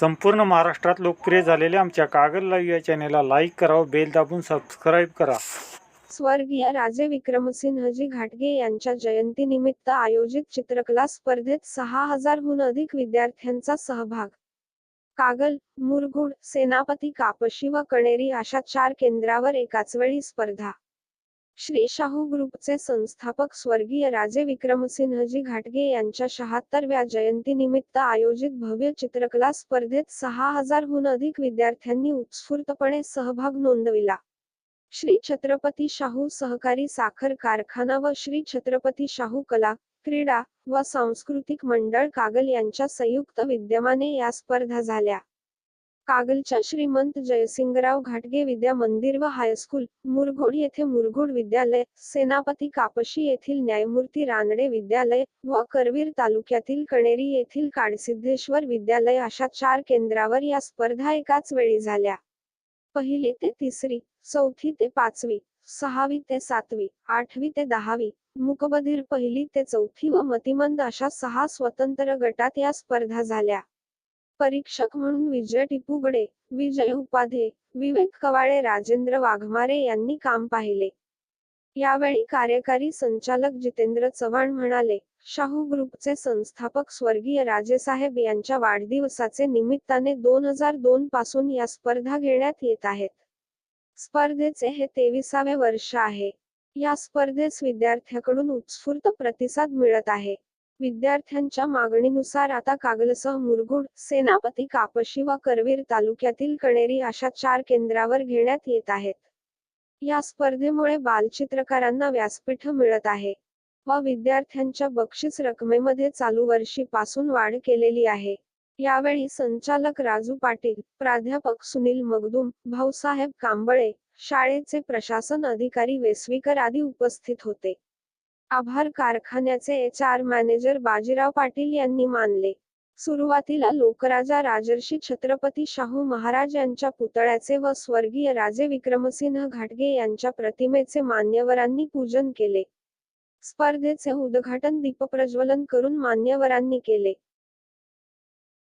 संपूर्ण महाराष्ट्रात लोकप्रिय झालेल्या आमच्या कागल लाईव्ह या चॅनेलला लाईक करा बेल दाबून सबस्क्राईब करा. स्वर्गीय राजे विक्रमसिंहजी घाटगे यांच्या जयंतीनिमित्त आयोजित चित्रकला स्पर्धेत सहा हजारहून अधिक विद्यार्थ्यांचा सहभाग. कागल मुरगुड सेनापती कापशी व कणेरी अशा चार केंद्रावर एकाच वेळी स्पर्धा. श्री शाहू ग्रुपचे संस्थापक स्वर्गीय राजे विक्रमसिंहजी घाटगे यांच्या शहात्तरव्या जयंतीनिमित्त आयोजित भव्य चित्रकला स्पर्धेत सहा हजारहून अधिक विद्यार्थ्यांनी उत्स्फूर्तपणे सहभाग नोंदविला. श्री छत्रपती शाहू सहकारी साखर कारखाना व श्री छत्रपती शाहू कला क्रीडा व सांस्कृतिक मंडळ कागल यांच्या संयुक्त विद्यमाने या स्पर्धा झाल्या. कागलच्या श्रीमंत जयसिंगराव घाटगे विद्या मंदिर व हायस्कूल मुरघोड येथे मुरघोड विद्यालय सेनापती कापशी येथील न्यायमूर्ती रानडे विद्यालय व करवीर तालुक्यातील कणेरी येथील काडसिद्धेश्वर विद्यालय अशा चार केंद्रावर या स्पर्धा एकाच वेळी झाल्या. पहिली ते तिसरी चौथी ते पाचवी सहावी ते सातवी आठवी ते दहावी मुकबधीर पहिली ते चौथी व मतिमंद अशा सहा स्वतंत्र गटात या स्पर्धा झाल्या. परीक्षक म्हणून विजय टिपुगडे विजय उपाध्ये विवेक कवाळे राजेंद्र वाघमारे यांनी काम पाहिले. यावेळी कार्यकारी संचालक जितेंद्र चव्हाण म्हणाले शाहू ग्रुपचे संस्थापक स्वर्गीय राजेसाहेब यांच्या वाढदिवसाचे निमित्ताने दोन हजार दोन पासून या स्पर्धा घेण्यात येत आहेत. स्पर्धेचे हे तेविसावे वर्ष आहे. या स्पर्धेस विद्यार्थ्याकडून उत्स्फूर्त प्रतिसाद मिळत आहे. विद्यार्थ्यांच्या मागणीनुसार आता कागलसह मुरगुड सेनापती कापशी व करवीर तालुक्यातील कणेरी अशा चार केंद्रावर घेण्यात येत आहेत. या स्पर्धेमुळे बालचित्रकारांना व्यासपीठ मिळत आहे व विद्यार्थ्यांच्या बक्षीस रकमेमध्ये चालू वर्षी पासून वाढ केलेली आहे. यावेळी संचालक राजू पाटील प्राध्यापक सुनील मगदूम भाऊसाहेब कांबळे शाळेचे प्रशासन अधिकारी वेसवीकर आदी उपस्थित होते. आभार कारखान्याचे H R manager Bajirao Patil यांनी मानले. सुरुवातीला लोकराजा राजर्षी छत्रपती शाहू महाराज यांच्या पुतळ्याचे व स्वर्गीय राजे विक्रमसिंह घाटगे यांच्या प्रतिमेचे मान्यवरांनी पूजन केले. स्पर्धेचे उद्घाटन दीपप्रज्वलन करून मान्यवरांनी केले.